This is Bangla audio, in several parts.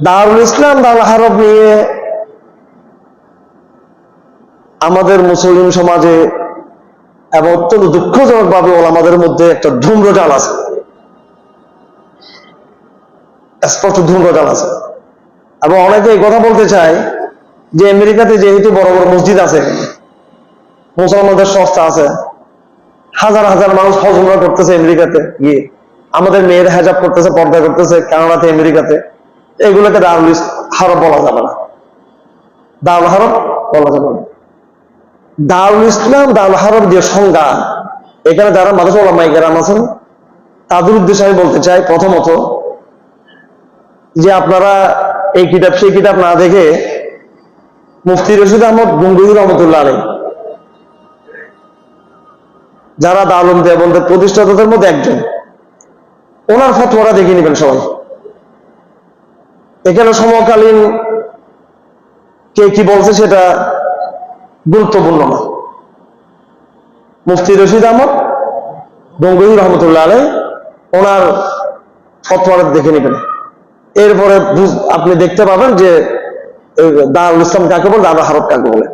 দারুল ইসলাম দারুল হারব নিয়ে আমাদের মুসলিম সমাজে এবং অত্যন্ত দুঃখজনক ভাবে আমাদের মধ্যে একটা ধূম্রজাল আছে। স্পষ্ট ধূম্রজাল আছে। এবং অনেকে কথা বলতে চায় যে আমেরিকাতে যেহেতু বড় বড় মসজিদ আছে মুসলমানদের সংস্থা আছে, হাজার হাজার মানুষ হজ উমরা করতেছে আমেরিকাতে গিয়ে। আমাদের মেয়ের হেজাব করতেছে, পর্দা করতেছে, কানাডাতে, আমেরিকাতে। এগুলোকে দারুল হারব বলা যাবে না। দারুল হারব বলা যাবে না। দারুল ইসলাম দারুল হারব যে সংজ্ঞা। এখানে যারা মানুষ ওলামাই গ্রাম আছেন, তাদের উদ্দেশ্যে আমি বলতে চাই প্রথমত যে আপনারা এই কিতাব, সেই কিতাব না দেখে মুফতি রশিদ আহমদ গঙ্গুর রহমতুল্লাহ আলী যারা দারুল দেবন্দের প্রতিষ্ঠাতাদের মধ্যে একজন। ওনার ফতোয়ারা দেখে নেবেন সবাই। এখানে সমকালীন কে কি বলছে সেটা গুরুত্বপূর্ণ না। মুফতি রশিদ আহমদ গঙ্গুর রহমতুল্লাহ আলাই, ওনার ফতোয়ারা দেখে নেবেন। এরপরে আপনি দেখতে পাবেন যে দারুল ইসলাম কাকে বলে, দারুল হারব কাকে বলে।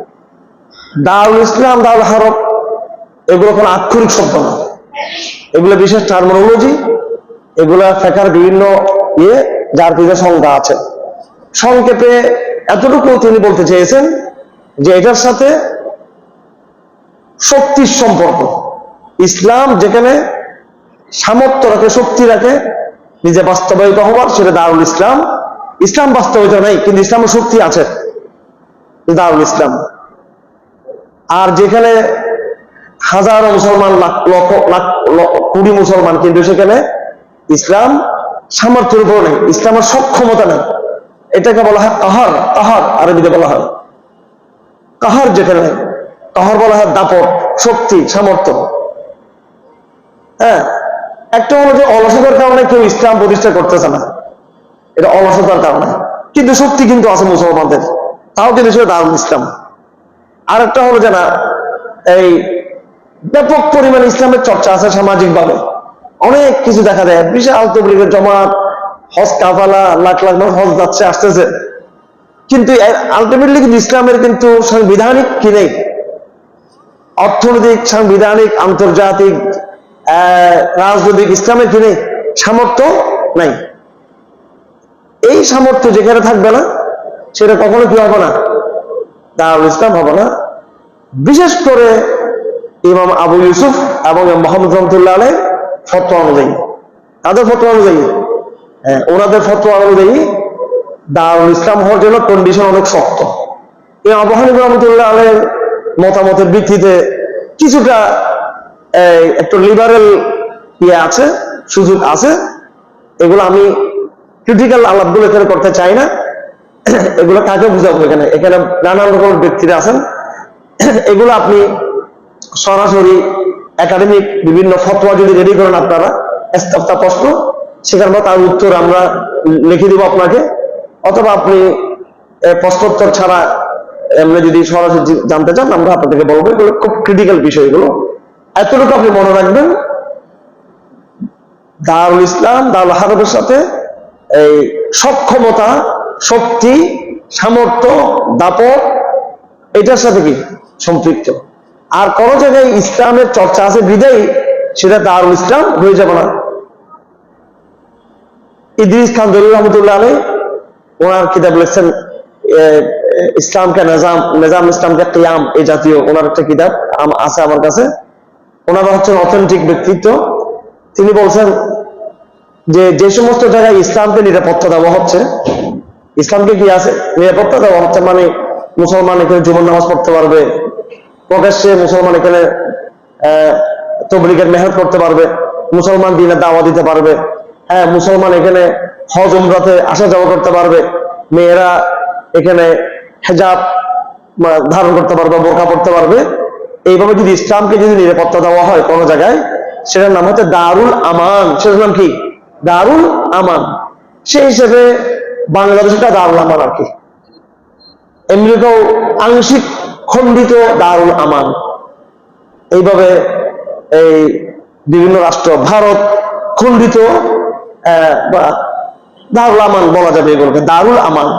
দারুল ইসলাম, দারুল হারব, এগুলো কোনো আক্ষরিক শব্দ না। এগুলো বিশেষ টার্মিনোলজি এগুলা ফেকার বিভিন্ন ইয়ে যার পিছনে সংজ্ঞা আছে। সংক্ষেপে এতটুকু তিনি বলতে চেয়েছেন যে এটার সাথে শক্তির সম্পর্ক। ইসলাম যেখানে সামর্থ্য রাখে, শক্তি রাখে, নিজে বাস্তবায়িত হবার, সেটা দারুল ইসলাম। ইসলাম বাস্তবায়িত নেই, কিন্তু ইসলামের শক্তি আছে দারুল ইসলাম। আর যেখানে হাজারো মুসলমান, লাখ, লক্ষ, লাখ কোটি মুসলমান, কিন্তু সেখানে ইসলাম সামর্থ্যের উপর নেই। ইসলামের সক্ষমতা নেই। এটাকে বলা হয় কাহার। কাহার আরবিতে বলা হয়। কাহার যেখানে নেই। কাহার বলা হয় দাপট, শক্তি, সামর্থ্য। হ্যাঁ? একটা হলো যে অলসতার কারণে কেউ ইসলাম প্রতিষ্ঠা করতেছে না। এটা অলসতার কারণে। কিন্তু শক্তি কিন্তু আছে মুসলমানদের। তাও কিন্তু সেটা দারুল ইসলাম। আর একটা হলো যে না, এই ব্যাপক পরিমাণে ইসলামের চর্চা আছে সামাজিক ভাবে অনেক কিছু দেখা দেয়। বিশাল তবলিগের জমাত, হজ কাফালা, লাখ লাখ মানুষ হজ যাচ্ছে, আসতেছে। কিন্তু আলটিমেটলি কিন্তু ইসলামের কিন্তু সাংবিধানিক কি নেই? অর্থনৈতিক, সাংবিধানিক, আন্তর্জাতিক রাজনৈতিক ইসলামের কি নেই? সামর্থ্য নাই। এই সামর্থ্য যেখানে থাকবে না, সেটা কখনো কি হবে না? দারুল ইসলাম হবে না। বিশেষ করে ইমাম আবু ইউসুফ এবং মোহাম্মদ রহমতুল্লাহ আলাই ফতোয়া অনুযায়ী। তাদের ফতোয়া অনুযায়ী? হ্যাঁ, ওনাদের ফতোয়া অনুযায়ী দারুল ইসলাম হওয়ার জন্য কন্ডিশন অনেক শক্ত। এই আবু হানিফ রহমতুল্লাহ আলের মতামতের ভিত্তিতে কিছুটা একটু লিবারেল ইয়ে আছে সুযোগ আছে। এগুলো আমি ক্রিটিক্যাল আলাপগুলো এখানে করতে চাই না। এগুলো কাকে বুঝাবো এখানে? এখানে নানান রকমের ব্যক্তিরা আছেন। এগুলো আপনি সরাসরি একাডেমিক বিভিন্ন ফতোয়া যদি রেডি করেন আপনারা একটা প্রশ্ন, সেখানে তার উত্তর আমরা লিখে দিব আপনাকে। অথবা আপনি প্রশ্নোত্তর ছাড়া এমনি যদি সরাসরি জানতে চান, আমরা আপনাদেরকে বলব এগুলো খুব ক্রিটিক্যাল বিষয় এগুলো এতটুকু আপনি মনে রাখবেন, দারুল ইসলাম, দারুল হারবের সাথে এই সক্ষমতা, শক্তি, সামর্থ্য, দাপট, এটার সাথে কি সম্পৃক্ত? আর কোন জায়গায় ইসলামের চর্চা আছে, বিদায়ী, সেটা দারুল ইসলাম হয়ে যাবে না। ইদ্রিস খান দলিল রহমতুল্লাহ আলী ওনার কিতাব লিখছেন ইসলামকে নিজাম নিজাম ইসলামকে কিয়াম এই জাতীয় ওনার একটা কিতাব আছে আমার কাছে। ওনারা হচ্ছেন অথেন্টিক ব্যক্তিত্ব। তিনি বলছেন যে যে সমস্ত জায়গায় ইসলামকে নিরাপত্তা দেওয়া হচ্ছে, ইসলামকে কি আছে? নিরাপত্তা দেওয়া হচ্ছে মানে মুসলমান এখানে জীবন নামাজ পড়তে পারবে প্রকাশ্যে মুসলমান এখানে আহ, তবলিগের মেহনত করতে পারবে মুসলমান দিনে দাওয়া দিতে পারবে হ্যাঁ মুসলমান এখানে হজ উমরাতে আসা যাওয়া করতে পারবে মেয়েরা এখানে হেজাব ধারণ করতে পারবে বোরকা পড়তে পারবে। এইভাবে যদি ইসলামকে যদি নিরাপত্তা দেওয়া হয় কোনো জায়গায় সেটার নাম হচ্ছে দারুল আমান। সেটার নাম কি? দারুল আমান। সেই হিসেবে বাংলাদেশটা দারুল আমান আর কি। আমেরিকাও আংশিক খণ্ডিত দারুল আমান এইভাবে এই বিভিন্ন রাষ্ট্র, ভারত খণ্ডিত দারুল আমান বলা যাবে এগুলোকে, দারুল আমান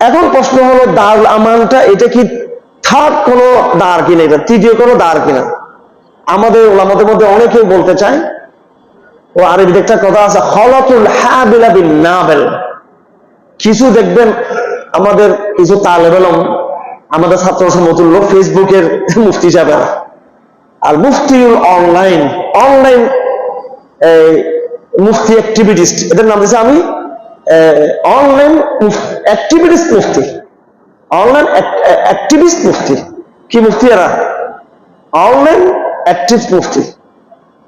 এখন প্রশ্ন হলো, দারুল আমানটা এটা কি থার্ড কোনো দ্বার কিনা, এটা তৃতীয় কোনো দ্বার কিনা? আমাদের ওলামাদের মধ্যে অনেকেই বলতে চায়, ও আরবিতে একটা কথা আছে, হলতুল বিন নাবেল। কিছু দেখবেন, আমাদের কিছু তালেব এলম আমাদের ছাত্র সমতুল্য ফেসবুকের মুফতি হিসাবে আর মুফতিউল অনলাইন অনলাইন মুফতি অ্যাক্টিভিটিস্ট এদের নাম দিয়েছে আমি অনলাইন অ্যাক্টিভিটিস্ট মুফতি। অনলাইন অ্যাক্টিভিস্ট মুফতি। কি মুফতি এরা? অনলাইন অ্যাক্টিভ মুফতি।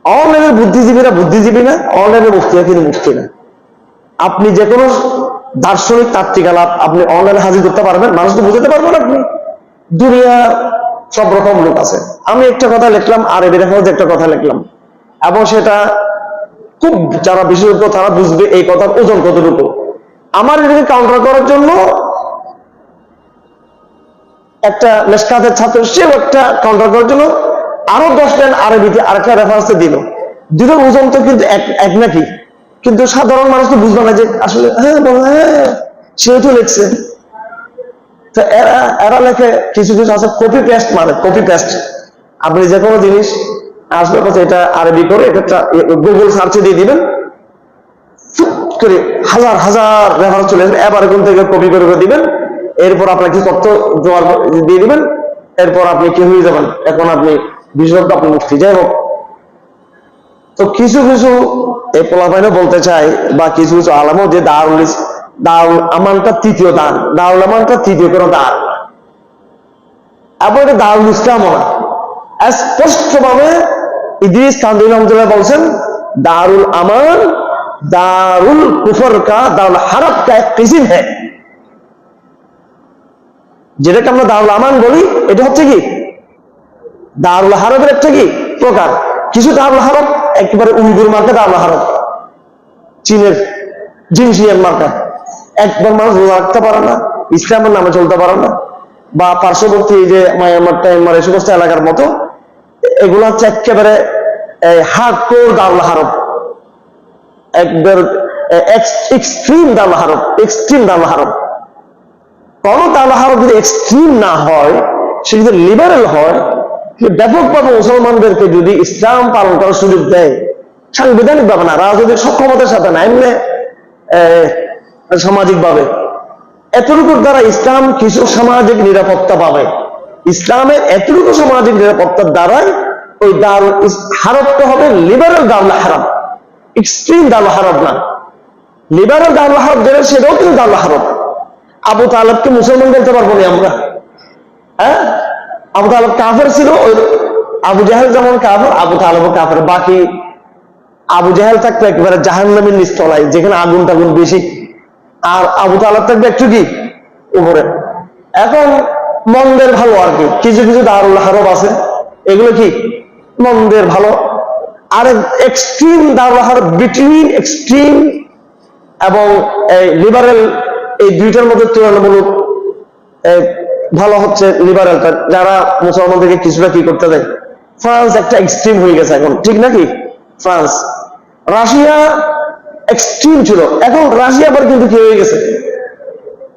অনলাইনের বুদ্ধিজীবীরা বুদ্ধিজীবী না অনলাইনের মুফতিরা কিন্তু মুফতি না। আপনি যে কোনো দার্শনিক তাত্ত্বিক আলাপ আপনি অনলাইনে হাজির করতে পারবেন মানুষকে বুঝতে পারবেন আপনি। দুনিয়া সব রকম লোক আছে। আমি একটা কথা লিখলাম, আর এদের মধ্যে একটা কথা লিখলাম। এবং সেটা খুব যারা বিশেষজ্ঞ, তারা বুঝবে এই কথার ওজন কতটুকু। আমার এটাকে কাউন্টার করার জন্য একটা মেসকাতের ছাত্র, সেও একটা কাউন্টার করার জন্য আরও দশ লাইন আরবিতে আরেকটা রেফারেন্স দিল। দুটোর ওজন তো কিন্তু এক নাকি? কিন্তু সাধারণ মানুষ তো বুঝবে না যে আসলে হ্যাঁ বলো হ্যাঁ সেও তো লিখছে। তো এরা এরা লেখে কিছু কিছু আছে কপি পেস্ট মানে কপি পেস্ট আপনি যে কোনো জিনিস আসবে কথা এটা আরবি করে এটা গুগল সার্চে দিয়ে দিবেন। করে হাজার হাজার রেফারেন্স চলে আসবে। এবার কোন থেকে কপি করে করে দিবেন। এরপর আপনার কিছু তথ্য জোয়ার দিয়ে দিবেন। এরপর আপনি কি হয়ে যাবেন? এখন আপনি বিশেষজ্ঞ আপনি মুক্তি। যাই হোক তো কিছু কিছু এই পোলাপাইনে বলতে চাই, বা কিছু কিছু আলামও যে দারুল ইস- দারুল আমানটা তৃতীয় দান। দারুল আমানটা তৃতীয় কোনো দান এবং এটা দারুল ইসলামও না। স্পষ্টভাবে ইদ্রিস কান্দুল রহমতুল্লাহ বলছেন, দারুল আমান, দারুল কুফর কা দারুল হারব কা এক কিসিম হ্যাঁ যেটাকে আমরা দারুল আমান বলি, এটা হচ্ছে কি? দারুল হারবের একটা কি? প্রকার। কিছু দারুল হারব একেবারে উইগুর মার্কা দারুল হারব চীনের জিনসিয়ান মার্কা। একবার মানুষ রোজা রাখতে পারে না, ইসলামের নামে চলতে পারে না, বা পার্শ্ববর্তী যে মায়ানমার টাইমার এই সমস্ত এলাকার মতো, এগুলো হচ্ছে একেবারে হার্ড কোর দারুল হারব একবার এক্সট্রিম দারুল হারব এক্সট্রিম দারুল হারব কোন দারুল হারব যদি এক্সট্রিম না হয়, সে যদি লিবারেল হয় ব্যাপকভাবে মুসলমানদেরকে যদি ইসলাম পালন করার সুযোগ দেয় সাংবিধানিক ভাবে না, রাজনৈতিক সক্ষমতার সাথে না, এমনি সামাজিক ভাবে এতটুকুর দ্বারা ইসলাম কিছু সামাজিক নিরাপত্তা পাবে। ইসলামের এতটুকু সামাজিক নিরাপত্তার দ্বারাই ওই দাল হারবটা হবে লিবারেল দাল হারাম। এক্সট্রিম দাল হারব না। লিবারেল দাল হারব যেটা সেটাও কিন্তু দাল হারব আবু তালেবকে মুসলমান বলতে পারব না আমরা। হ্যাঁ? আবু তালেব কাফের ছিল, ওই আবু জাহেল যেমন কাফের, আবু তালেব কাফের। বাকি আবু জাহেল থাকতো একেবারে জাহান্নামের নিস্তলায় যেখানে আগুন টাগুন বেশি। আর আবু তালাব থাকবে একটু কি? উপরে। এখন মন্দের ভালো আর কি। কিছু কিছু দারুল হারব আছে। এগুলো কি? মন্দের ভালো। আর এক্সট্রিম দারুল হারব বিটুইন এক্সট্রিম এবং লিবারেল এই দুইটার মধ্যে তুলনামূলক ভালো হচ্ছে লিবারেলটা যারা মুসলমানদেরকে কিছুটা কি করতে দেয় ফ্রান্স একটা এক্সট্রিম হয়ে গেছে এখন, ঠিক নাকি? ফ্রান্স। রাশিয়া এক্সট্রিম ছিল। এখন রাশিয়া আবার কিন্তু কি হয়ে গেছে?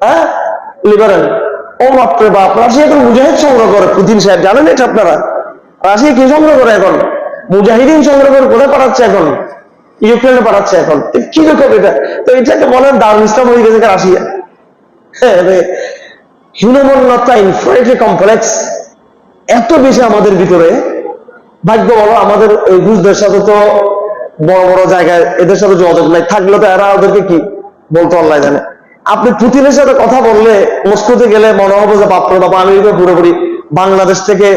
হ্যাঁ? লিবারেল ও বাপরে বাপ, রাশিয়া এখন মুজাহিদ সংগ্রহ করে। পুতিন সাহেব, জানেন এটা আপনারা? রাশিয়া কি সংগ্রহ করে এখন? মুজাহিদিন সংগ্রহ করে কোথায় পাঠাচ্ছে এখন? ইউক্রেনে পাঠাচ্ছে এখন। কি রকম এটা? তো এটাকে বলেন দারুল ইসলাম হয়ে গেছে রাশিয়া। হ্যাঁ হীনমন্যতা ইনফ্রাইটি কমপ্লেক্স এত বেশি আমাদের ভিতরে। ভাগ্য বলো আমাদের এই রুশদের সাথে তো বড় বড় জায়গায় এদের সাথে যোগাযোগ নাই। থাকলে তো এরা ওদেরকে কি বলতো, আল্লাহ জানে। আপনি পুতিনের সাথে কথা বললে মস্কোতে গেলে মনে হবে যে, বাপরে বাবা আমেরিকা পুরোপুরি বাংলাদেশ থেকে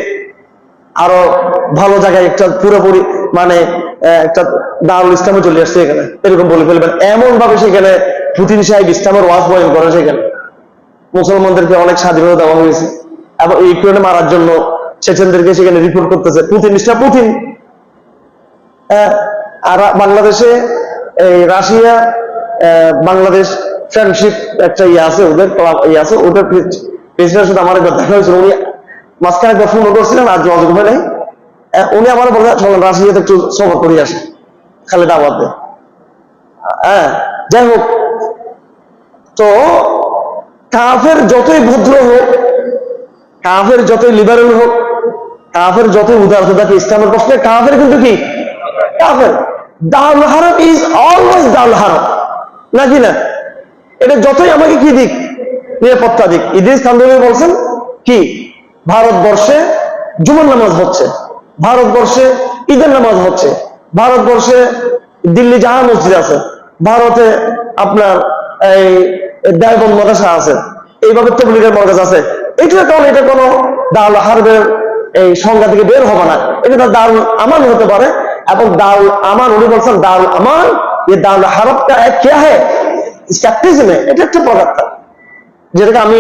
আরও ভালো জায়গায় একটা পুরোপুরি মানে একটা দারুল ইসলামে চলে আসছে এখানে। এরকম বলে ফেলবেন। এমন ভাবে সেখানে পুতিন সাহেব ইসলামের ওয়াজ বয়ন করে সেখানে। মুসলমানদেরকে অনেক স্বাধীনতা দেওয়া হয়েছে। এবং ইউক্রেনে মারার জন্য চেচেনদেরকে সেখানে রিপোর্ট করতেছে, পুতিন ইসটা পুতিন। আর বাংলাদেশে এই রাশিয়া বাংলাদেশ ফ্রেন্ডশিপ একটা ইয়ে আছে ওদের ইয়ে আছে, ওদের প্রেসিডেন্টের সাথে আমার একবার দেখা হয়েছিল। উনি মাঝখানে একবার ফোন করছিলেন আর যোগাযোগ হয় নাই। উনি আমার বলে, চলেন রাশিয়াতে একটু সফর করে, আসে খালেদা দেয় হ্যাঁ যাই হোক। তো কাফের যতই ভদ্র হোক, কাফের যতই লিবারেল হোক, কাফের যতই উদারতা থাকে ইসলামের প্রশ্নে কাফের কিন্তু কি? কাফের। দাউল হারব ইজ অলওয়েজ দাউল হারব নাকি না? এটা যতই আমাকে কি দিক? নিরাপত্তা দিক। ইদিস কান্দুলি বলছেন কি? ভারতবর্ষে জুমার নামাজ হচ্ছে। ভারতবর্ষে ঈদের নামাজ হচ্ছে। ভারতবর্ষে দিল্লি জাহা মসজিদ আছে। ভারতে আপনার এই ডায়বন মাদ্রাসা আছে। এইভাবে তবলিগের মরগাজ আছে। এটার কারণে এটা কোনো দাল হারবের এই সংজ্ঞা থেকে বের হবে না। এটা দাল আমান হতে পারে এবং দাল আমান, উনি বলছেন দাল আমান এই দাল হারবটা এক কে হ্যাঁ স্ক্যাপটিজমে এটা একটা পদার্থ। যেটাকে আমি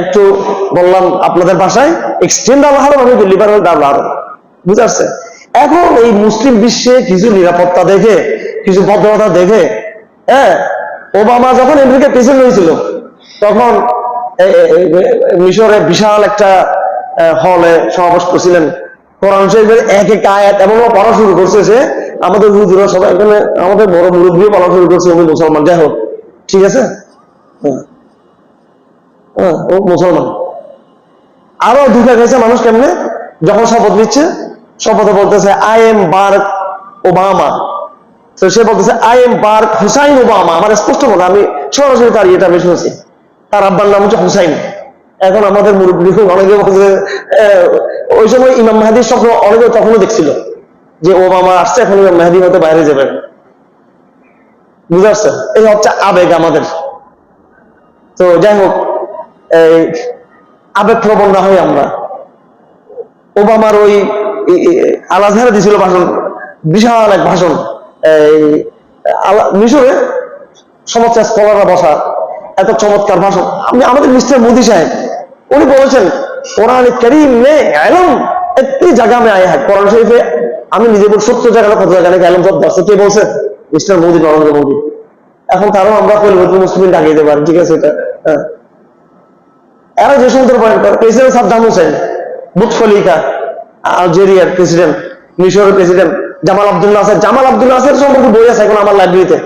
একটু বললাম আপনাদের ভাষায় এক্সট্রিম দাল হারব আমি লিবারাল দাল হারব বুঝে আসছে? এখন এই মুসলিম বিশ্বে কিছু নিরাপত্তা দেখে, কিছু ভদ্রতা দেখে হ্যাঁ ওবামা যখন এমনিকে প্রেসিডেন্ট হয়েছিল, তখন মিশরে বিশাল একটা হলে সমাবেশ করছিলেন কোরআন শরীফের এক এক আয়াত এমন পড়া শুরু করছে সে আমাদের হুজুরা সবাই এখানে আমাদের বড় মুরব্বী পড়া শুরু করছে উনি মুসলমান যাই হোক ঠিক আছে? হ্যাঁ। হ্যাঁ, ও মুসলমান। আরও দুটা গেছে মানুষ কেমনে? যখন শপথ নিচ্ছে শপথে বলতেছে আই এম বার্ক ওবামা সে বলতেছে I am Barack Hussein Obama আমার স্পষ্ট মনে আমি সরাসরি তার ইয়েটা আমি শুনছি। তার আব্বার নাম হচ্ছে হুসাইন। এখন আমাদের মুরব্বী অনেকে ওই সময় ইমাম মেহাদির স্বপ্ন অনেকে তখনও দেখছিল যে, ও ওবামা আসছে, এখন ইমাম মেহাদি হতে বাইরে যাবেন। বুঝতে এই হচ্ছে আবেগ আমাদের। তো যাই হোক, এই আবেগ প্রবণ না হই আমরা। ওবামার ওই আল দিছিল ভাষণ, বিশাল এক ভাষণ। এই মিশরে সমস্ত স্কলাররা বসা। এত চমৎকার ভাষণ। আপনি আমাদের মিস্টার মোदी সাহেব, উনি বলেছেন, কোরআন করিম মে এলম, একটি জায়গা মে আয়া হ্যাঁ। কোরআন শরীফে আমি নিজে বল সত্তর জায়গা কত জায়গা নাকি এলম সব দর্শক কে বলছে? মিস্টার মোদি, নরেন্দ্র মোদী। এখন তারও আমরা পরিবর্তন মুসলিম ডাকিয়ে দিতে পারি ঠিক আছে এটা? হ্যাঁ। এরা যে সমস্ত point president Saddam Hussein Bouteflika আলজেরিয়ার president, মিশরের president, Jamal Abdul Nasser. Jamal Abdul Nasser সম্পর্কে বই আছে এখন আমার লাইব্রেরিতে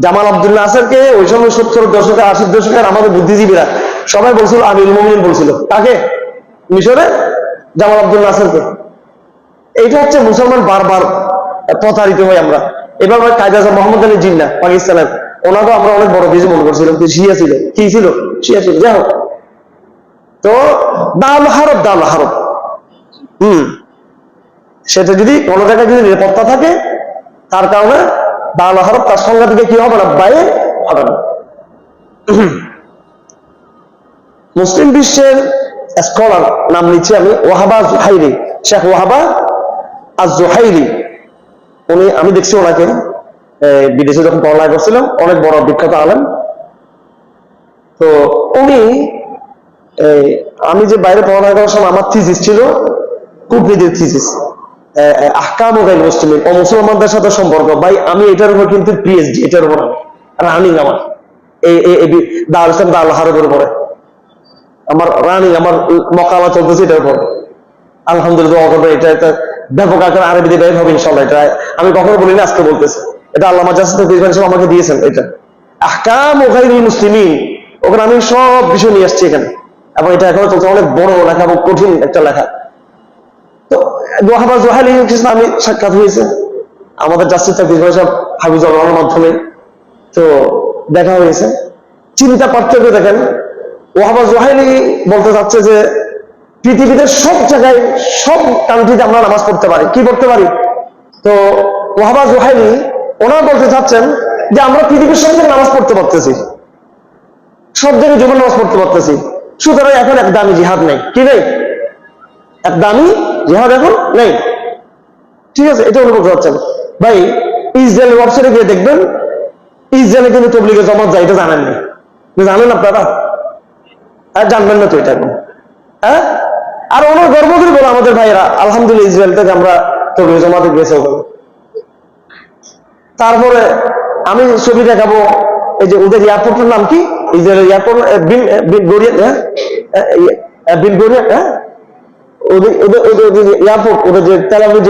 জামাল আব্দুল নাসেরকে ওই সময় সত্তর দশকে আশির দশকের আমাদের বুদ্ধিজীবীরা সবাই বলছিল আমির মোমিন বলছিল। কাকে? মিশরে? জামাল আব্দুল নাসেরকে এইটা হচ্ছে মুসলমান বারবার প্রতারিত হই আমরা। এবার কায়দা মোহাম্মদ আলী জিন্না, পাকিস্তানের। ওনাকেও আমরা অনেক বড় কিছু মনে করছিলাম কিন্তু শিয়া ছিল। কি ছিল? শিয়া ছিল। যাই হোক। তো দাল হারব দাল হারব। হম। সেটা যদি কোনো জায়গায় যদি নিরাপত্তা থাকে, তার কারণে দাল হারব তার সংজ্ঞা থেকে কি হবে না? বাইরে হবে না। মুসলিম বিশ্বের স্কলার নাম নিচ্ছি আমি, ওয়াহাবা জুহাইরি, শেখ ওয়াহাবা আর জোহাইরি উনি, আমি দেখছি ওনাকে বিদেশে যখন পড়ালেখা করছিলাম, অনেক বড় বিখ্যাত আলেম। তো উনি আমি যে বাইরে পড়ালেখা করার সময় আমার থিসিস ছিল কূটনীতির থিসিস আহকাম গাইল মুসলিম ও মুসলমানদের সাথে সম্পর্ক। ভাই, আমি এটার উপর কিন্তু পিএইচডি এটার উপর রানিং আমার। ইসলাম উপরে। আমার রানিং আমার মকালা চলতেছে এটার উপর। আলহামদুলিল্লাহ এটা একটা ব্যাপক আকার আরবিতে হবে ইনশাল্লাহ এটা আমি কখনো বলিনি, আজকে বলতেছি। এটা আল্লাহ আমাকে দিয়েছেন, এটা। আহকাম ও গাইরুল মুসলিমিন। ওখানে আমি সব বিষয় নিয়ে আসছি এখানে। এবং এটা এখনও চলছে, অনেক বড় লেখা এবং কঠিন একটা লেখা। তো দোহাবা জোহালি আমি সাক্ষাৎ হয়েছে। আমাদের ভাই সব হাফিজুর রহমানের মাধ্যমে তো দেখা হয়েছে। চিন্তা পার্থক্য দেখেন ওহাবা জোহাইলি বলতে চাচ্ছে যে পৃথিবীতে সব জায়গায়, সব কান্ট্রিতে আমরা নামাজ পড়তে পারি। কি পড়তে পারি? তো ওহাবা জোহাইলি ওনারা বলতে চাচ্ছেন যে আমরা পৃথিবীর সব জায়গায় নামাজ পড়তে পারতেছি। সব জায়গায় জুমার নামাজ পড়তে পারতেছি। সুতরাং এখন এক দামি জিহাদ নেই। কি নেই এক দামি জিহাদ এখন নেই। ঠিক আছে, এটা অনুভব করছেন ভাই, ইসরায়েলের ওয়েবসাইটে গিয়ে দেখবেন, ইসরায়েলে কিন্তু তবলিগে জমাত যায় এটা জানেন না। জানেন আপনারা? হ্যাঁ জানবেন না তো এটা এখন। হ্যাঁ? আর ওনার গর্ব করে বলো আমাদের ভাইরা আলহামদুলিল্লাহ ইসরায়েল থেকে আমরা তবলিগে জমাতে গেছে ওখানে তারপরে আমি ছবি দেখাবো, এই যে ওদের এয়ারপোর্টের নাম কি? ইসরায়েলের এয়ারপোর্ট বিন বিন গরিয়া হ্যাঁ? বিন গরিয়া হ্যাঁ? ওদের এয়ারপোর্ট ওদের যে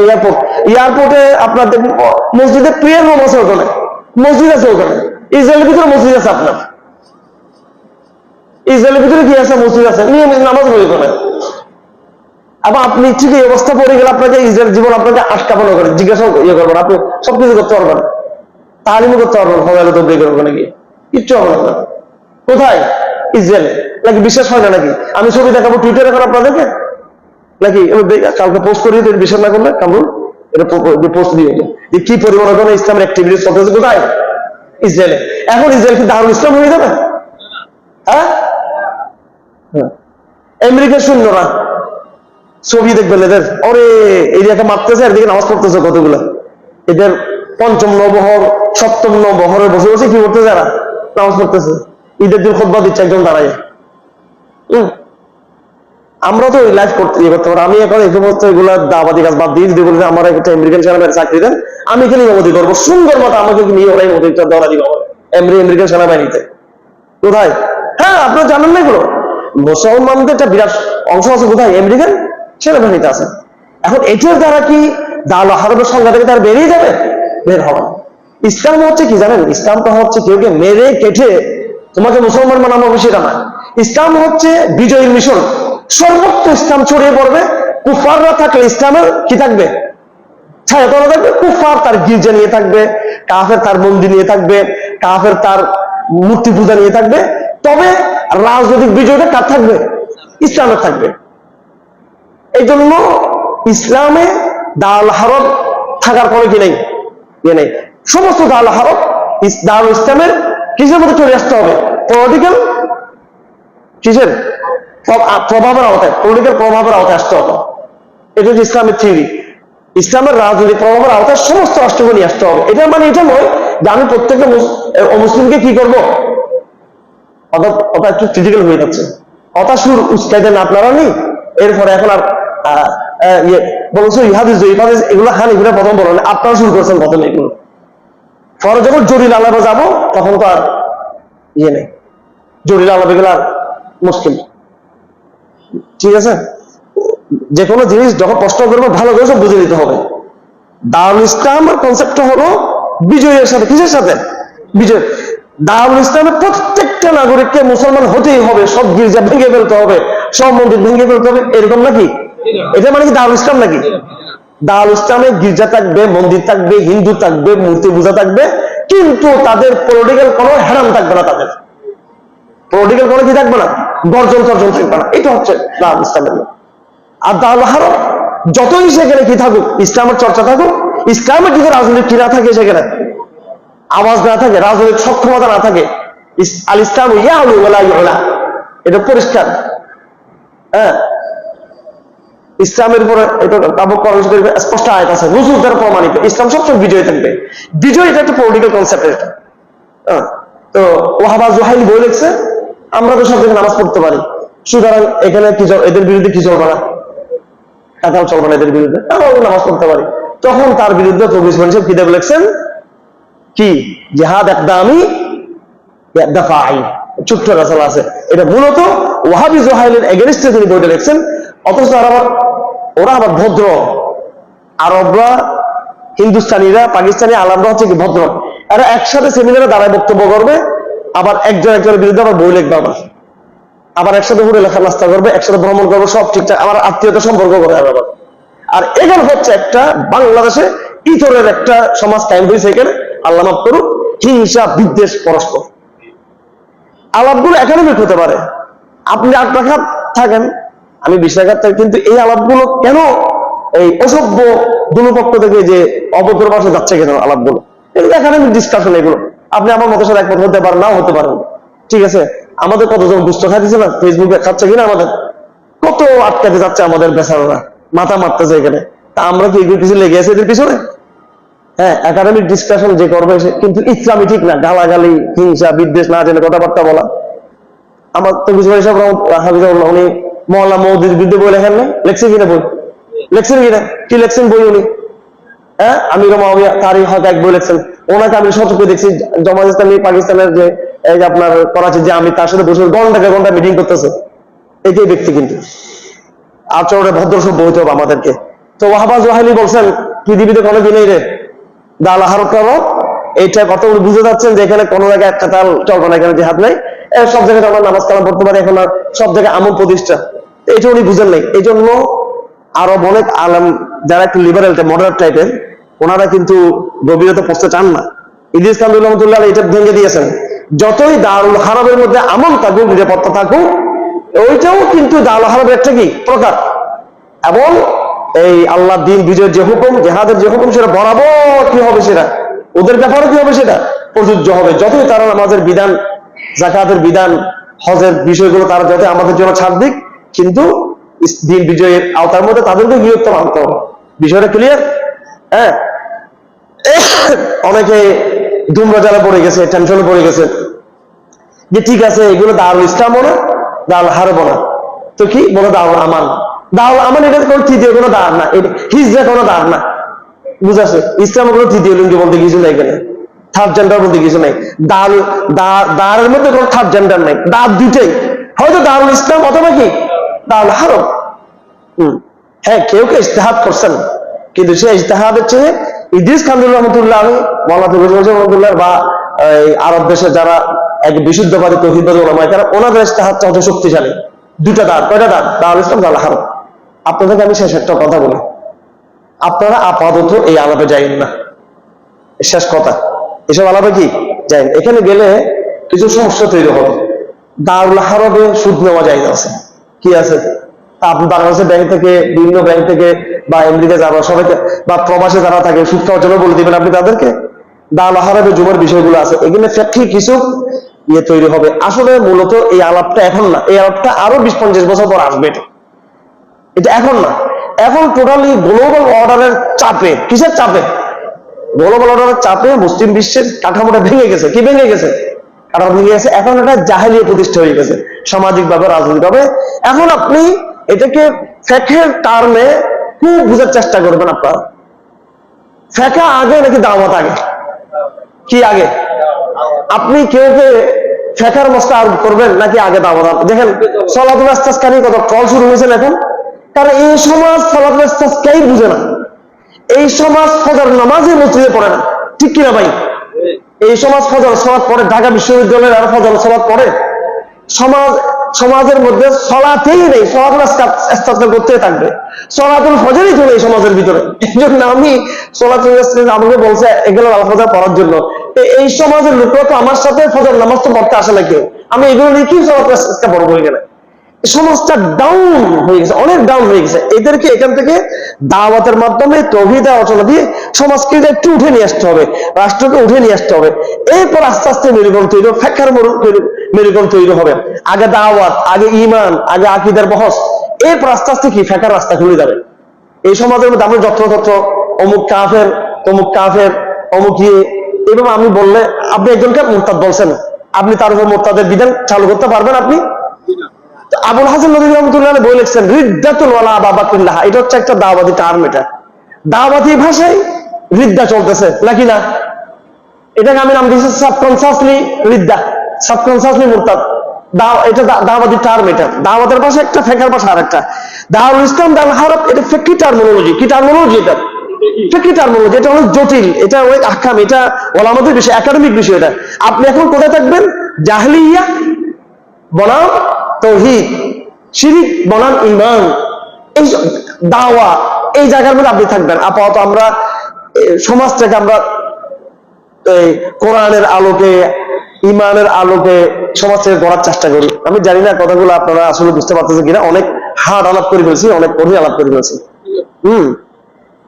এয়ারপোর্ট এয়ারপোর্টে আপনার মসজিদে ওখানে। মসজিদ আছে ওখানে। ভিতরে মসজিদ আছে ভিতরে করে আপনি ঠিক এই অবস্থা পড়ে গেলে আপনাকে ইসরায়েল জীবন আপনাকে আটকাপানো করে জিজ্ঞাসা ইয়ে করবেন আপনি সবকিছু করতে পারবেন। তালিমও করতে পারবেন। সবাই তো ব্রেকের ওখানে গিয়ে। কিচ্ছু হবে না। কোথায়? ইসরায়েল নাকি বিশ্বাস হয় না নাকি? আমি ছবি দেখাবো টুইটারে এখন আপনাদেরকে। নাকি? কালকে পোস্ট করিয়ে দেন বিশ্বাস না করলে কামরুল পোস্ট দিয়ে। যে কি পরিবর্তন ইসলামের অ্যাক্টিভিটিস চলতেছে কোথায়? ইসরায়েলে। এখন ইসরায়েল কি দারুল ইসলাম হয়ে যাবে? হ্যাঁ? হ্যাঁ। আমেরিকা শূন্য না ছবি দেখবেন এদের। ওরে এরিয়াকে মারতেছে, আর দিকে নামাজ পড়তেছে কতগুলো। এদের পঞ্চম নবহর, সপ্তম নবহরে বসে বসে কি করতেছে এরা? নামাজ পড়তেছে। ঈদের দিন খোদবা দিচ্ছে একজন দাঁড়ায় আমরা তো লাইফ করতে ইয়ে করতে পারি আমি এখন এই সমস্ত এগুলা দাবাদি কাজ বাদ দিয়ে যদি বলি আমার একটা আমেরিকান সেনাবাহিনী চাকরি দেন, আমি এখানে ইমামতি করব? সুন্দর মতো আমাকে নিয়ে ওরাই মতো দৌড়া দিব আমেরিকান সেনাবাহিনীতে কোথায়? হ্যাঁ আপনারা জানেন না এগুলো? মুসলমানদের একটা বিরাট অংশ আছে কোথায়? আমেরিকান সেনাবাহিনীতে আছে। এখন এটার দ্বারা কি দাল হারবের সংখ্যা থেকে তার বেরিয়ে যাবে? বের হবে ইসলাম হচ্ছে কি জানেন? ইসলামটা হচ্ছে কেউ কে মেরে কেটে তোমাকে মুসলমান বানানো হবে সেটা না ইসলাম হচ্ছে বিজয়ীর মিশন। সর্বত্র ইসলাম ছড়িয়ে পড়বে, কুফাররা থাকলে ইসলামের কি থাকবে? ছায়াতলা থাকবে, কুফার তার গির্জা নিয়ে থাকবে, কাফের তার মন্দির নিয়ে থাকবে, কাফের তার মূর্তি পূজা নিয়ে থাকবে, তবে রাজনৈতিক বিজয়টা কার থাকবে? ইসলামের থাকবে। এই জন্য ইসলামে দাল হারব থাকার পরে কি নেই? ইয়ে নেই। সমস্ত দাল হারব ইস- দারুল ইসলামের কিসের মধ্যে চলে আসতে হবে? পলিটিক্যাল কিসের? প্রভাবের আওতায় পলিটিক্যাল প্রভাবের আওতায় আসতে হবে। এটা হচ্ছে ইসলামের থিওরি ইসলামের রাজনৈতিক প্রভাবের আওতায় সমস্ত রাষ্ট্রকে নিয়ে আসতে হবে। এটা মানে এটা নয় যে আমি প্রত্যেকটা মুস- এ, অমুসলিমকে কি করব? ওটা একটু ক্রিটিক্যাল হয়ে যাচ্ছে। অতা সুর উস্কাইতে না আপনারা নেই এরপরে এখন আর ইয়ে বলছো ইহাদিস ইহাদিস এগুলো খান এগুলো প্রথম বলেন আপনারা শুরু করছেন প্রথমে এগুলো। পরে যখন জরিল আলাপে যাব তখন তো আর ইয়ে নেই। জরিল আলাপে গেলে আর মুশকিল। ঠিক আছে? যে কোনো জিনিস যখন প্রশ্ন করব, ভালো করে সব বুঝে নিতে হবে। দারুল ইসলামের কনসেপ্টটা হলো বিজয়ের সাথে। কিসের সাথে? বিজয়। দারুল ইসলামের প্রত্যেকটা নাগরিককে মুসলমান হতেই হবে, সব গির্জা ভেঙে ফেলতে হবে, সব মন্দির ভেঙে ফেলতে হবে, এরকম নাকি? এটা মানে কি দারুল ইসলাম নাকি? দারুল ইসলামে গির্জা থাকবে, মন্দির থাকবে, হিন্দু থাকবে, মূর্তি পূজা থাকবে, কিন্তু তাদের পলিটিক্যাল কোনো হ্যারাম থাকবে না তাদের। পলিটিক্যাল কোনো কি থাকবে না? গর্জন তর্জন থাকবে না। এটা হচ্ছে দারুল ইসলামের নিয়ম। আর দারুল হারম যতই সেখানে কি থাকুক ইসলামের চর্চা থাকুক ইসলামের যদি রাজনৈতিক কি না থাকে সেখানে আওয়াজ না থাকে রাজনৈতিক সক্ষমতা না থাকে আল ইসলাম ওয়ালা ইউলা। এটা পরিষ্কার। হ্যাঁ? ইসলামের উপরে এটা তাবক করবে স্পষ্ট আয়াত আছে নজরুল দ্বারা প্রমাণিত। ইসলাম সবসময় বিজয় থাকবে। বিজয় এটা একটা পলিটিক্যাল কনসেপ্ট এটা। হ্যাঁ, তো ওহাবা জোহাইল বই লিখছে আমরা তো সব জায়গায় নামাজ পড়তে পারি। সুতরাং এখানে কি এদের বিরুদ্ধে কি চলবে না? কাতাল চলবে না এদের বিরুদ্ধে। আমরাও নামাজ পড়তে পারি। তখন তার বিরুদ্ধে চব্বিশ মানুষের কিতাব লিখছেন কি? জেহাদ একদামি দাফাই ছোট্ট রাসাল আছে। এটা মূলত ওয়াহাবি জোহাইলের এগেনস্টে তিনি বইটা অথচ আর আবার ওরা আবার ভদ্র। আরবরা, হিন্দুস্তানিরা, পাকিস্তানি আলামরা হচ্ছে কি ভদ্র। এরা একসাথে সেমিনারে দাঁড়ায় বক্তব্য করবে। আবার একজন একজনের বিরুদ্ধে আবার বই লিখবে আবার। আবার একসাথে ঘুরে লেখা নাস্তা করবে, একসাথে ভ্রমণ করবে, সব ঠিকঠাক, আবার আত্মীয়তা সম্পর্ক করে আবার। আর এখানে হচ্ছে একটা বাংলাদেশে ইতরের একটা সমাজ কায়েম হয়েছে এখানে আল্লাহ মাফ করুক, হিংসা, বিদ্বেষ, পরস্পর। আলাপগুলো একাডেমিক হতে পারে। আপনি আট রাখাত থাকেন, আমি বিশ রাখাত থাকি, কিন্তু এই আলাপগুলো কেন এই অসভ্য দুপক্ষ থেকে যে অভদ্র পাশে যাচ্ছে কেন আলাপগুলো? এগুলো একাডেমিক ডিসকাশন এগুলো। আপনি আমার মতো সাথে একমত হতে পারেন, নাও হতে পারেন। ঠিক আছে? আমাদের কতজন দুষ্ট খাইতেছে না? ফেসবুকে খাচ্ছে কিনা আমাদের? কত আটকাতে যাচ্ছে আমাদের বেচারারা? মাথা মারতেছে এখানে। তা আমরা কি এগুলো কিছু লেগে আছে এদের পিছনে? হ্যাঁ একাডেমিক ডিসকাশন যে করবে সে, কিন্তু ইসলামী ঠিক না। গালাগালি, হিংসা, বিদ্বেষ, না জেনে কথাবার্তা বলা। আমার তো কিছু সব হাফিজাউল্লাহ, উনি মহল্লা মৌদির বিরুদ্ধে বই লেখেন না লেখছেন কিনা বই? লেখছেন কিনা? কি লেখছেন বই উনি? হ্যাঁ আমি রমাউয়া তারই হয়তো এক বই লেখছেন। ওনাকে আমি সতর্ক দেখছি জমাত ইসলামী পাকিস্তানের যে এই যে আপনার করাচি যে আমি তার সাথে বসে ঘন্টাকে ঘণ্টা মিটিং করতেছে। এই যে ব্যক্তি কিন্তু। আচরণে ভদ্র সভ্য হইতে হবে আমাদেরকে। তো ওয়াহাবা জোহাইলি বলছেন পৃথিবীতে কোনো কি রে দাল আহার করো। এইটা কত বুঝে যাচ্ছেন যে এখানে কোনো জায়গায় একটা তাল চলবে না এখানে জেহাদ নেই। এ, সব জায়গায় আমরা নামাজ কালাম পড়তে পারি এখন আর সব জায়গায় আমল প্রতিষ্ঠা। এটা উনি বুঝেন নাই। এই জন্য আরও অনেক আলম যারা একটু লিবারেল মডারেট টাইপের ওনারা কিন্তু গভীরতা পড়তে চান না। ইদিস কান্দুল রহমতুল্লাহ এটা ভেঙে দিয়েছেন। যতই দারুল হারাবের মধ্যে আমল থাকুক, নিরাপত্তা থাকুক, ওইটাও কিন্তু দারুল হারাবের একটা কি? প্রকার। এবং এই আল্লাহ দিন বিজয়ের যে হুকুম, জেহাদের যে হুকুম, সেটা বরাবর কি হবে সেটা? ওদের ব্যাপারে কি হবে সেটা? প্রযোজ্য হবে। যতই তারা আমাদের বিধান জাকাতের বিধান, হজের বিষয়গুলো তারা যাতে আমাদের জন্য ছাড় দিক, কিন্তু দিন বিজয়ের আওতার মধ্যে তাদেরকে গৃহত্ব মানতে হবে। বিষয়টা ক্লিয়ার হ্যাঁ। অনেকে ধুমরাজালে পড়ে গেছে টেনশনে পড়ে গেছে। যে ঠিক আছে, এগুলো দারুল ইসলামও না দারুল হারবো না। তো কি? বলে দারুল আমান দারুল আমান এটা কোনো তৃতীয় কোনো দাঁড় না। হিজরা কোনো দাঁড় না। বুঝাছে? ইসলামের কোনো তৃতীয় লিঙ্গ বলতে কিছু নাই এখানে। থার্ড জেন্ডার বলতে কিছু নাই। দাল দাঁড়ের মধ্যে কোনো থার্ড জেন্ডার নাই। দাঁত দুইটাই। হয়তো দারুল ইসলাম অথবা কি? দারুল হারব। হম। হ্যাঁ কেউ কেউ ইস্তেহাদ করছেন। কিন্তু সে ইস্তেহাদের চেয়ে ইদ্রিস খান্দুল রহমতুল্লাহ মৌলানা রহমতুল্লাহ বা, এই আরব দেশে যারা এক বিশুদ্ধবাদী তহিদবাদী ওলামায় তারা ওনাদের ইস্তেহাদটা হচ্ছে শক্তিশালী। দুটা দাঁত কয়টা দাঁত দারুল ইসলাম, দারুল হারব আপনাদেরকে আমি শেষ একটা কথা বলি। আপনারা আপাতত এই আলাপে যাইন না। শেষ কথা। এসব আলাপে কি? যাই এখানে গেলে কিছু সমস্যা তৈরি হবে। দারুল হারবে সুদ নেওয়া যায় আছে কি আছে? আপনি বাংলাদেশের ব্যাংক থেকে, বিভিন্ন ব্যাংক থেকে বা আমেরিকা যারা সবাইকে বা প্রবাসে যারা থাকে খাওয়ার জন্য বলে দিবেন আপনি তাদেরকে। দারুল হারবে জুমার বিষয়গুলো আছে। এখানে ফ্যাক্টরি কিছু ইয়ে তৈরি হবে। আসলে মূলত এই আলাপটা এখন না, এই আলাপটা আরও বিশ পঞ্চাশ বছর পর আসবে এটা। এখন না। এখন টোটালি গ্লোবাল অর্ডারের চাপে। কিসের চাপে? গ্লোবাল অর্ডারের চাপে মুসলিম বিশ্বের কাঠামোটা ভেঙে গেছে। কি ভেঙে গেছে? কাঠামো ভেঙে গেছে। এখন এটা জাহেলিয়ে প্রতিষ্ঠা হয়ে গেছে। সামাজিকভাবে, রাজনৈতিকভাবে। এখন আপনি এটাকে ফ্যাকের টার্মে খুব বোঝার চেষ্টা করবেন আপনারা। ফ্যাকা আগে নাকি দাওয়াত আগে? কি আগে? আপনি কেউ কে ফেকার মস্ত আর করবেন নাকি আগে দাওয়াত? দেখেন, সলাতুল আস্তাসকারী কত ট্রল শুরু হয়েছে এখন? কারণ এই সমাজ সলাতুল আস্তাসকাই বুঝে না। এই সমাজ ফজর নামাজে মসজিদে পড়ে না। ঠিক কিনা ভাই? এই সমাজ ফজর সলাৎ পড়ে, ঢাকা বিশ্ববিদ্যালয়ের আর ফজর সলাৎ পড়ে। সমাজ সমাজের মধ্যে সলাতেই নেই, সলাতুল করতে থাকবে। সলাতুল ফজরই চলে এই সমাজের ভিতরে। এই জন্য আমি সলাতুল আমাকে বলছে, এগুলো আল ফজর পড়ার জন্য। এই সমাজের লোকরা তো আমার সাথে ফজর নামাজ তো পড়তে আসে না কেউ। আমি এগুলো নিয়ে কি সলাতুল পড়ব এখানে? সমাজটা ডাউন হয়ে গেছে, অনেক ডাউন হয়ে গেছে। এদেরকে এখান থেকে দাওয়াতের মাধ্যমে তহিদা আলোচনা দিয়ে সমাজকে একটু উঠে নিয়ে আসতে হবে, রাষ্ট্রকে উঠে নিয়ে আসতে হবে। এরপর আস্তে আস্তে মেরুকরণ তৈরি হবে, ফেকার মেরুকরণ তৈরি হবে। আগে দাওয়াত, আগে ইমান আগে আকিদার বহস। এরপর আস্তে আস্তে কি? ফেকার রাস্তা খুলে যাবে। এই সমাজের মধ্যে আমরা যত্রতত্র, অমুক কাফের অমুক কাফের, অমুক ইয়ে এবং আমি বললে আপনি একজনকে মোরতাদ বলছেন। আপনি তার উপর মোরতাদের বিধান চালু করতে পারবেন আপনি। আবুল হাসান নদী রহমতুল্লাহ বই লিখছেন, রিদ্দাতুল ওয়ালা বাবাতুল্লাহ। এটা হচ্ছে একটা দাওয়াতি টার্ম এটা। দাওয়াতি ভাষায় রিদ্দা চলতেছে, নাকি না? এটাকে আমি নাম দিয়েছি সাবকনসাসলি রিদ্দা সাবকনসাসলি মুরতাদ। এটা দাওয়াতি টার্ম এটা। দাওয়াতের একটা, ফেকার আর একটা দাওয়াল ইসলাম দাল এটা ফেকি টার্মোলজি কি টার্মোলজি এটা? ফেকি টার্মোলজি এটা অনেক জটিল, এটা এটা বিষয় একাডেমিক বিষয় এটা। আপনি এখন কোথায় থাকবেন? জাহলিয়া, বনাম তৌহিদ শিরিক বনাম ইমান এই দাওয়া এই জায়গার মধ্যে আপনি থাকবেন। আপাতত আমরা এ, সমাজটাকে আমরা এই কোরআনের আলোকে ইমানের আলোকে সমাজটাকে গড়ার চেষ্টা করি। আমি জানি না কথাগুলো আপনারা আসলে বুঝতে পারতেছেন কিনা। অনেক হার্ড আলাপ করে ফেলছি অনেক কঠিন আলাপ করে ফেলছি। হম।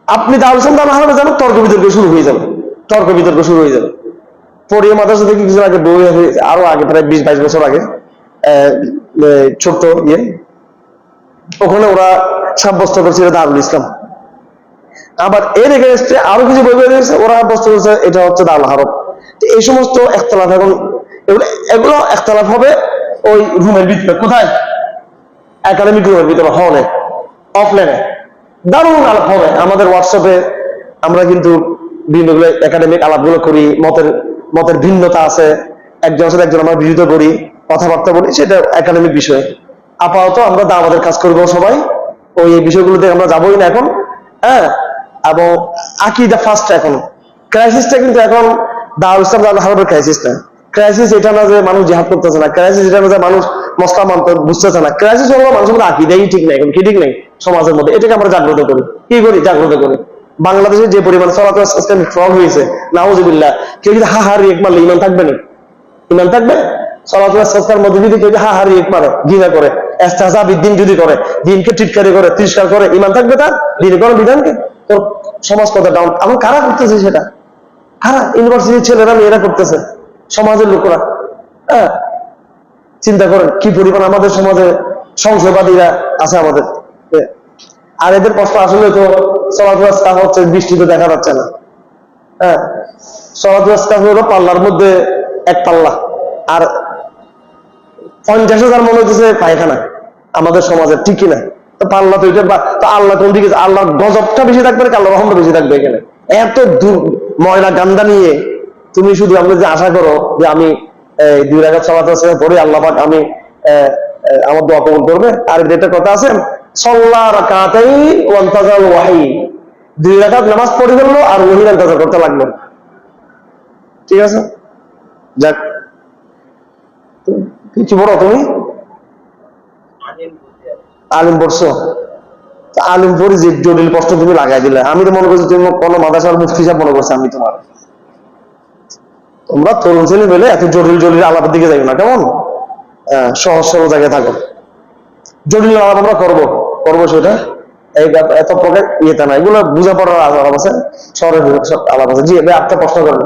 আপনি দারুল সালাম হারাবে যাবেন তর্ক বিতর্ক শুরু হয়ে যাবে। তর্ক বিতর্ক শুরু হয়ে যাবে। পড়িয়ে মাদ্রাসা থেকে কিছুদিন আগে বই আরও আগে প্রায় বিশ বাইশ বছর আগে। ছোট্ট ইয়ে। ওখানে ওরা সাব্যস্ত করছিল দারুল ইসলাম। আবার এর এগেনস্টে আরও কিছু বই বের হয়েছে ওরা সাব্যস্ত করেছে, এটা হচ্ছে দারুল হারব। এই সমস্ত একতলাফ এখন, এগুলো একতলাফ হবে ওই রুমের ভিতরে। কোথায়? একাডেমিক রুমের ভিতরে হলে অফলাইনে দারুণ আলাপ হবে। আমাদের হোয়াটসঅ্যাপে আমরা কিন্তু বিভিন্ন একাডেমিক আলাপগুলো করি, মতের মতের ভিন্নতা আছে। একজনের সাথে একজন আমরা বিরোধ করি কথাবার্তা বলি, সেটা একাডেমিক বিষয়। আপাতত আমরা দাওয়াতের কাজ করব সবাই। ওই বিষয়গুলোতে আমরা যাবোই না এখন হ্যাঁ? এবং আকিদা ফার্স্ট এখন। ক্রাইসিসটা কিন্তু এখন দাওয়াল ইসলাম দাওয়াল হারবের ক্রাইসিস না। ক্রাইসিস এটা না যে মানুষ জিহাদ করতেছে না। ক্রাইসিস এটা না যে মানুষ মশলা মানতে বুঝতেছে না। ক্রাইসিস হলো মানুষের মধ্যে আকিদাই ঠিক নাই এখন, কি ঠিক নাই? সমাজের মধ্যে। এটাকে আমরা জাগ্রত করি। কি করি? জাগ্রত করি। বাংলাদেশে যে পরিমাণ সিস্টেম স্ট্রং হয়েছে, নাউজুবিল্লাহ। কেউ যদি হা হার রিয়েক মারলে ইমান থাকবে না? ইমান থাকবে? সংস্থার মধ্যে যদি হা হার রিয়েক মারে ঘৃণা করে যদি করে, দিনকে টিটকারি করে, তিরস্কার করে ইমান থাকবে তার? দিন বিধানকে? তোর সমাজ কথা ডাউন এখন কারা করতেছে সেটা? কারা? ইউনিভার্সিটির ছেলেরা, মেয়েরা করতেছে? সমাজের লোকরা। হ্যাঁ? চিন্তা করেন, কি পরিমাণ আমাদের সমাজে সংশয়বাদীরা আছে আমাদের? আর এদের কষ্ট আসলে তো স্কাফ হচ্ছে বৃষ্টিতে দেখা যাচ্ছে না। হ্যাঁ? স্কাফ হলো পাল্লার মধ্যে এক পাল্লা। আর পঞ্চাশ হাজার মনে হচ্ছে পায়খানা। আমাদের সমাজে ঠিকই না। তো পাল্লা তো তো আল্লাহ কোন দিকে আল্লাহর গজবটা বেশি থাকবে নাকি আল্লাহ রহমটা বেশি থাকবে এখানে? এত ময়লা গান্দা নিয়ে তুমি শুধু আমরা যে আশা করো যে আমি দুই রাখাত সমাজ পড়ে আল্লাহ পাক আমি আমার দোয়া কবুল করবে। আর যেটা কথা আছে, সল্লা রাকাতাই ওয়ান্তাজাল ওয়াহি। দুই রাকাত নামাজ পড়ে ফেলল আর ওহির ইন্তজার করতে লাগল। ঠিক আছে? যাক। কি বড় তুমি? আলিম পড়ছো? আলিম পড়ি যে জটিল প্রশ্ন তুমি লাগাই দিলে। আমি তো মনে করছি তুমি কোনো মাদাসার মুফতি সাহেব মনে করছি আমি তোমার। তোমরা তরুণ ছেলে পেলে এত জটিল জটিল আলাপের দিকে যাই না কেমন? সহজ সরল জায়গায় থাকো। জটিল আলাপ আমরা করব। করব সেটা। এই এত প্রকার ইয়েটা না এগুলো বুঝা পড়ার আলাপ আছে। শহরের আলাপ আছে। জি ভাই আপনি প্রশ্ন করেন।